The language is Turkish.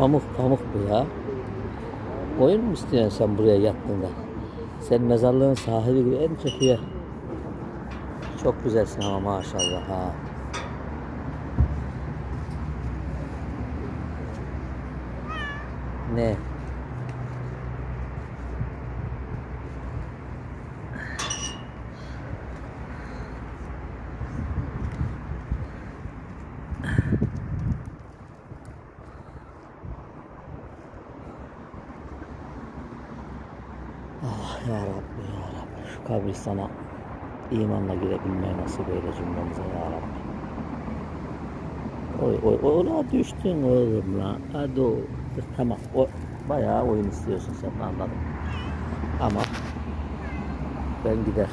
Pamuk pamuk bu ya. Oyun mu istiyorsun sen buraya yattığında? Sen mezarlığın sahibi gibi en kötü yer. Çok güzelsin ama maşallah ha. Ne? Ah ya Rabbi ya Rabbi şu kabristana imanla girebilmeyi nasip eyle cümlemize ya Rabbi. Oy oy ona düştün oğlum lan. Hadi o. Tamam o bayağı oyun istiyorsun sen anladım. Ama ben gider.